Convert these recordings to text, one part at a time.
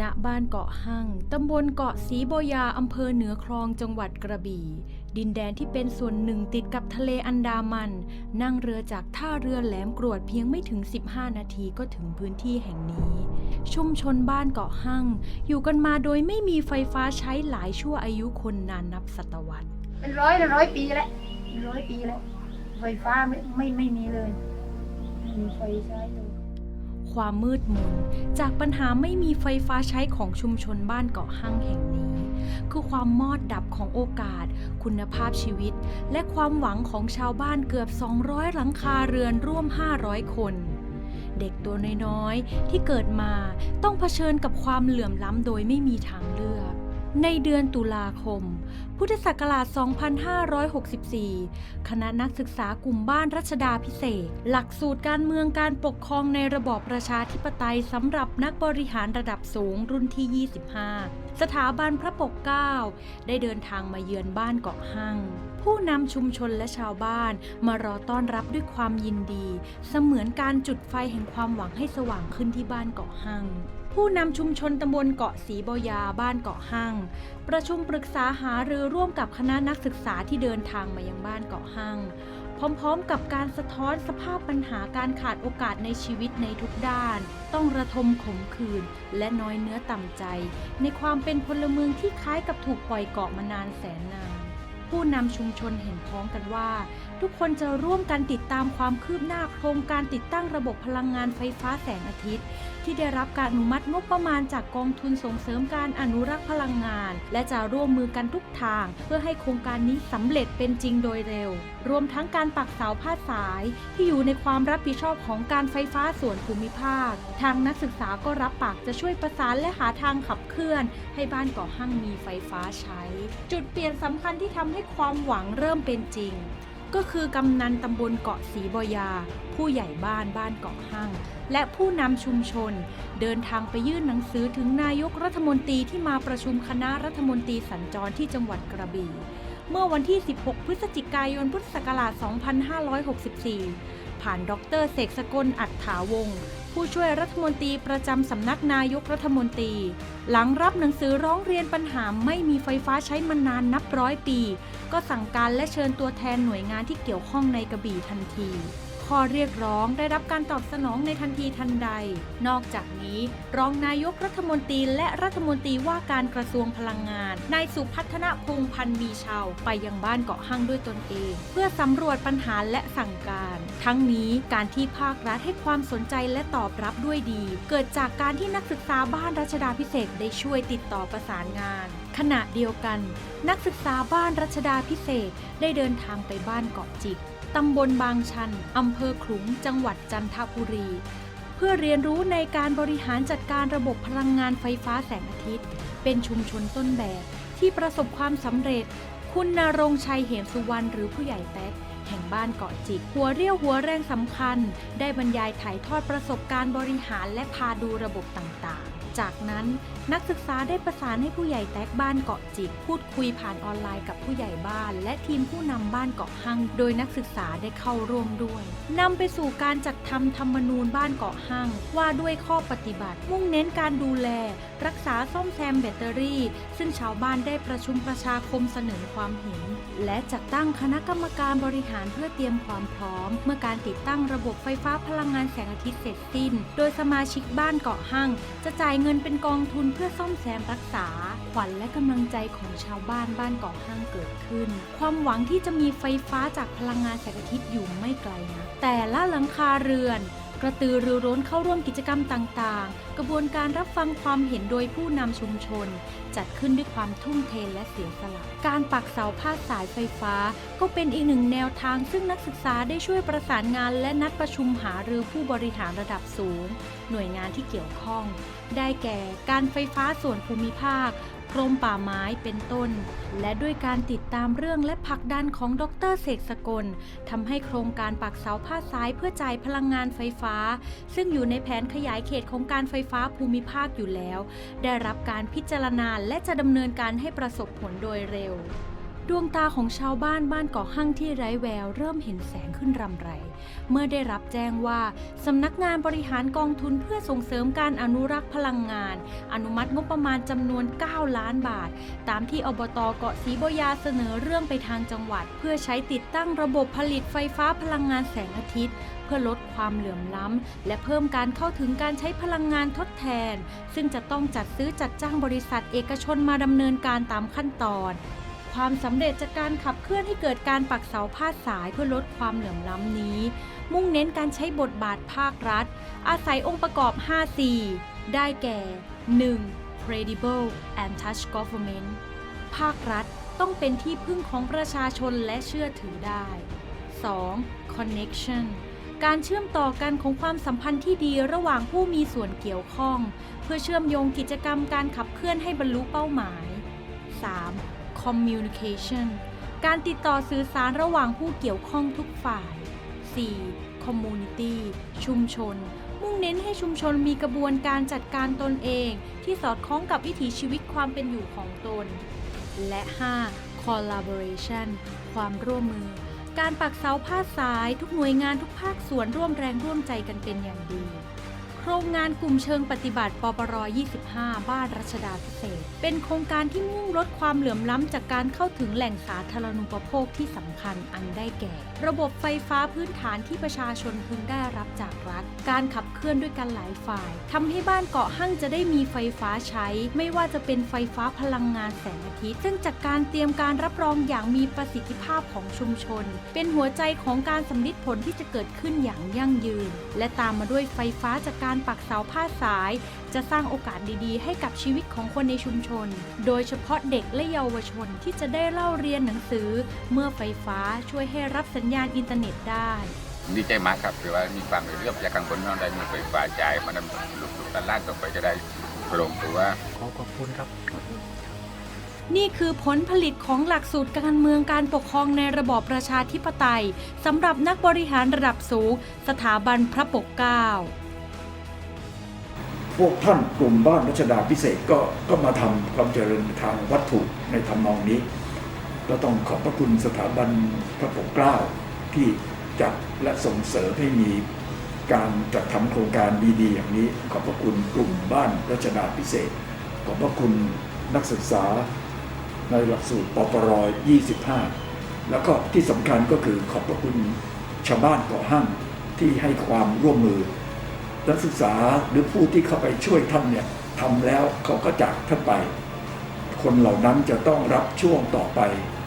ณบ้านเกาะหั่งตำบลเกาะสีโบยาอำเภอเหนือคลองจังหวัดกระบี่ ดินแดนที่เป็นส่วนหนึ่งติดกับทะเลอันดามัน นั่งเรือจากท่าเรือแหลมกรวดเพียงไม่ถึง 15 นาทีก็ถึงพื้นที่แห่งนี้ ชุมชนบ้านเกาะหั่งอยู่กันมาโดยไม่มีไฟฟ้าใช้หลายชั่วอายุคนนานนับศตวรรษ เป็นร้อยเป็นร้อยปีแล้วเป็นร้อยปีแล้วไฟฟ้าไม่ไม่ไม่มีเลยไม่มีไฟใช้เลย ความมืดมนจากปัญหาไม่มีไฟฟ้าใช้ของชุมชนบ้านเกาะห้างแห่งนี้ คือความมอดดับของโอกาส คุณภาพชีวิต และความหวังของชาวบ้านเกือบ 200 หลังคาเรือนร่วม 500 คน เด็กตัวน้อยๆ ที่เกิดมาต้องเผชิญกับความเหลื่อมล้ำโดยไม่มีทางเลือก ในเดือนตุลาคม พุทธศักราช 2564 คณะนักศึกษากลุ่มบ้านรัชดาพิเศษ หลักสูตรการเมืองการปกครองในระบอบประชาธิปไตยสำหรับนักบริหารระดับสูงรุ่นที่ 25 สถาบันพระปกเกล้าได้เดินทางมาเยือนบ้านเกาะหั่ง ผู้นำชุมชนและชาวบ้าน มารอต้อนรับด้วยความยินดี เสมือนการจุดไฟแห่งความหวังให้สว่างขึ้นที่บ้านเกาะหั่งผู้นำชุมชนตำบลเกาะสีบอยาบ้านเกาะหั่งประชุมปรึกษาหารือร่วมกับคณะนักศึกษาที่เดินทางมายังบ้านเกาะหั่งพร้อมๆ กับการสะท้อนสภาพปัญหาการขาดโอกาสในชีวิตในทุกด้าน ต้องระทมขมขื่นและน้อยเนื้อต่ำใจ ในความเป็นพลเมืองที่คล้ายกับถูกปล่อยเกาะมานานแสนนาน ผู้นำชุมชนเห็นพ้องกันว่าทุกคนจะร่วมกันติดตามความคืบหน้าโครงการติดตั้งระบบพลังงานไฟฟ้าแสงอาทิตย์ ที่ได้รับการอนุมัติงบประมาณจากกองทุนส่งเสริมการอนุรักษ์พลังงาน และจะร่วมมือกันทุกทาง เพื่อให้โครงการนี้สำเร็จเป็นจริงโดยเร็ว รวมทั้งการปักเสาพาดสาย ที่อยู่ในความรับผิดชอบของการไฟฟ้าส่วนภูมิภาค ทางนักศึกษาก็รับปากจะช่วยประสานและหาทางขับเคลื่อน ให้บ้านเกาะหั่งมีไฟฟ้าใช้ จุดเปลี่ยนสำคัญที่ทำให้ความหวังเริ่มเป็นจริง ก็คือกำนันตำบลเกาะสีบอยา ผู้ใหญ่บ้านบ้านเกาะห้าง และผู้นำชุมชน เดินทางไปยื่นหนังสือถึงนายกรัฐมนตรีที่มาประชุมคณะรัฐมนตรีสัญจรที่จังหวัดกระบี่ เมื่อวันที่ 16 พฤศจิกายนพุทธศักราช 2564 ผ่านดรเสกสกลอัฏฐาวงศ์ ผู้ช่วยรัฐมนตรีประจำสำนักนายกรัฐมนตรี หลังรับหนังสือร้องเรียนปัญหาไม่มีไฟฟ้าใช้มานานนับร้อยปี ก็สั่งการและเชิญตัวแทนหน่วยงานที่เกี่ยวข้องในกระบี่ทันที ข้อเรียกร้องได้รับการตอบสนองในทันทีทันใด นอกจากนี้ รองนายกรัฐมนตรีและรัฐมนตรีว่าการกระทรวงพลังงาน นายสุพัฒนพงพันธ์มีชาวไปยังบ้านเกาะหั่งด้วยตนเอง เพื่อสำรวจปัญหาและสั่งการ ทั้งนี้การที่ภาครัฐให้ความสนใจและตอบรับด้วยดี เกิดจากการที่นักศึกษาบ้านรัชดาพิเศษได้ช่วยติดต่อประสานงาน ขณะเดียวกัน นักศึกษาบ้านรัชดาพิเศษได้เดินทางไปบ้านเกาะจิก ตำบลบางชัน อำเภอขลุง จังหวัดจันทบุรี เพื่อเรียนรู้ในการบริหารจัดการระบบพลังงานไฟฟ้าแสงอาทิตย์ เป็นชุมชนต้นแบบที่ประสบความสำเร็จ คุณนรงชัยเหมสุวรรณหรือผู้ใหญ่แป๊กแห่งบ้านเกาะจิก หัวเรี่ยวหัวแรงสำคัญ ได้บรรยายถ่ายทอดประสบการณ์บริหารและพาดูระบบต่างๆ จากนั้นนักศึกษาได้ประสานให้ผู้ใหญ่แท็กบ้านเกาะจิก พูดคุยผ่านออนไลน์กับผู้ใหญ่บ้าน และทีมผู้นำบ้านเกาะหังโดยนักศึกษาได้เข้าร่วมด้วยนำไปสู่การจัดทำธรรมนูญบ้านเกาะหังว่าด้วยข้อปฏิบัติ มุ่งเน้นการดูแล รักษาซ่อมแซมแบตเตอรี่ ซึ่งชาวบ้านได้ประชุมประชาคมเสนอความเห็น และจัดตั้งคณะกรรมการบริหารเพื่อเตรียมความพร้อม เมื่อการติดตั้งระบบไฟฟ้าพลังงานแสงอาทิตย์เสร็จสิ้น โดยสมาชิกบ้านเกาะหั่งจะจ่ายเงินเป็นกองทุนเพื่อซ่อมแซมรักษา ขวัญและกำลังใจของชาวบ้านบ้านเกาะห้างเกิดขึ้น ความหวังที่จะมีไฟฟ้าจากพลังงานแสงอาทิตย์อยู่ไม่ไกลนะแต่ละหลังคาเรือน กระตือรือร้นเข้าร่วมกิจกรรมต่างๆ กระบวนการรับฟังความเห็นโดยผู้นำชุมชน จัดขึ้นด้วยความทุ่มเทและเสียสละ การปักเสาพาสายไฟฟ้า ก็เป็นอีกหนึ่งแนวทางซึ่งนักศึกษาได้ช่วยประสานงานและนัดประชุมหารือผู้บริหารระดับสูง หน่วยงานที่เกี่ยวข้อง ได้แก่การไฟฟ้าส่วนภูมิภาค กรมป่าไม้เป็นต้น และด้วยการติดตามเรื่องและผลักดันของดรเสกสกลทำให้โครงการปักเสาผ้าซ้ายเพื่อจ่ายพลังงานไฟฟ้า ซึ่งอยู่ในแผนขยายเขตของการไฟฟ้าภูมิภาคอยู่แล้ว ได้รับการพิจารณาและจะดำเนินการให้ประสบผลโดยเร็ว ดวงตาของชาวบ้านบ้านเกาะหั่งที่ไร้แวว เริ่มเห็นแสงขึ้นรำไร เมื่อได้รับแจ้งว่า สำนักงานบริหารกองทุนเพื่อส่งเสริมการอนุรักษ์พลังงาน อนุมัติงบประมาณจำนวน 9 ล้านบาท ตามที่อบตเกาะศรีบยาเสนอเรื่องไปทางจังหวัด เพื่อใช้ติดตั้งระบบผลิตไฟฟ้าพลังงานแสงอาทิตย์ เพื่อลดความเหลื่อมล้ำ และเพิ่มการเข้าถึงการใช้พลังงานทดแทน ซึ่งจะต้องจัดซื้อจัดจ้างบริษัทเอกชนมาดำเนินการตามขั้นตอน ความสำเร็จจากการขับเคลื่อนให้เกิดการปักเสาพาดสายเพื่อลดความเหลื่อมล้ำนี้ มุ่งเน้นการใช้บทบาทภาครัฐ อาศัยองค์ประกอบ 5C ได้แก่ 1. credible and touch government ภาครัฐต้องเป็นที่พึ่งของประชาชนและเชื่อถือได้ 2. connection การเชื่อมต่อกันของความสัมพันธ์ที่ดีระหว่างผู้มีส่วนเกี่ยวข้อง เพื่อเชื่อมโยงกิจกรรมการขับเคลื่อนให้บรรลุเป้าหมาย 3. Communication การติดต่อสื่อสารระหว่างผู้เกี่ยวข้องทุกฝ่าย 4. community ชุมชน มุ่งเน้นให้ชุมชนมีกระบวนการจัดการตนเอง ที่สอดคล้องกับวิถีชีวิตความเป็นอยู่ของตน และ 5. collaboration ความร่วมมือ การปักเสาพาสายทุกหน่วยงานทุกภาคส่วนร่วมแรงร่วมใจกันเป็นอย่างดี ครงงานกลุ่มเชิงปฏิบัติปปร 25 บ้านรัชดาพิเศษ เป็นโครงการที่มุ่งลดความเหลื่อมล้ำจากการเข้าถึงแหล่งสาธารณูปโภคที่สำคัญอันได้แก่ ระบบไฟฟ้าพื้นฐานที่ประชาชนพึงได้รับจากรัฐ การขับเคลื่อนด้วยกันหลายฝ่ายทำให้บ้านเกาะหั่งจะได้มีไฟฟ้าใช้ ไม่ว่าจะเป็นไฟฟ้าพลังงานแสงอาทิตย์ ซึ่งจากการเตรียมการรับรองอย่างมีประสิทธิภาพของชุมชน เป็นหัวใจของการสำลิดผลที่จะเกิดขึ้นอย่างยั่งยืน และตามมาด้วยไฟฟ้าจากการปักเสาพาดสาย จะสร้างโอกาสดีๆ ให้กับชีวิตของคนในชุมชน โดยเฉพาะเด็กและเยาวชนที่จะได้เล่าเรียนหนังสือ เมื่อไฟฟ้าช่วยให้รับสัญญาณอินเทอร์เน็ตได้ดีใจมากครับคือว่ามีความเรียบจากข้างบนนอนได้มีไฟฟ้าจ่ายมานำลูกๆตลาดต่อไปจะได้ลงตัวขอขอบคุณครับ นี่คือผลผลิตของหลักสูตรการเมืองการปกครองในระบอบประชาธิปไตยสำหรับนักบริหารระดับสูง สถาบันพระปกเกล้า พวกท่านกลุ่มบ้านรัชดาพิเศษก็ก็มาทำความเจริญทางวัตถุในทำนองนี้ ก็ต้องขอบพระคุณสถาบันพระปกเกล้าที่จัดและส่งเสริมให้มีการจัดทำโครงการดีๆอย่างนี้ ขอบพระคุณกลุ่มบ้านรัชดาพิเศษ ขอบพระคุณนักศึกษาในหลักสูตรปปร25 แล้วก็ที่สำคัญก็คือขอบพระคุณชาวบ้านเกาะห้างที่ให้ความร่วมมือ นักศึกษาหรือผู้ที่เข้าไปช่วยท่านเนี่ยทำแล้วเขาก็จากท่านไป คนเหล่านั้นจะต้องรับช่วงต่อไป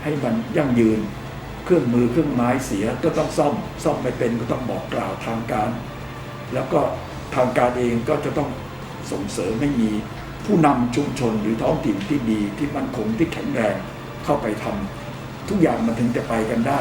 ให้มันยั่งยืน เครื่องมือเครื่องไม้เสียก็ต้องซ่อม ซ่อมไม่เป็นก็ต้องบอกกล่าวทางการ แล้วก็ทางการเองก็จะต้องส่งเสริมให้มีผู้นำชุมชนหรือท้องถิ่นที่ดีที่มั่นคงที่แข็งแรงเข้าไปทำทุกอย่างมันถึงจะไปกันได้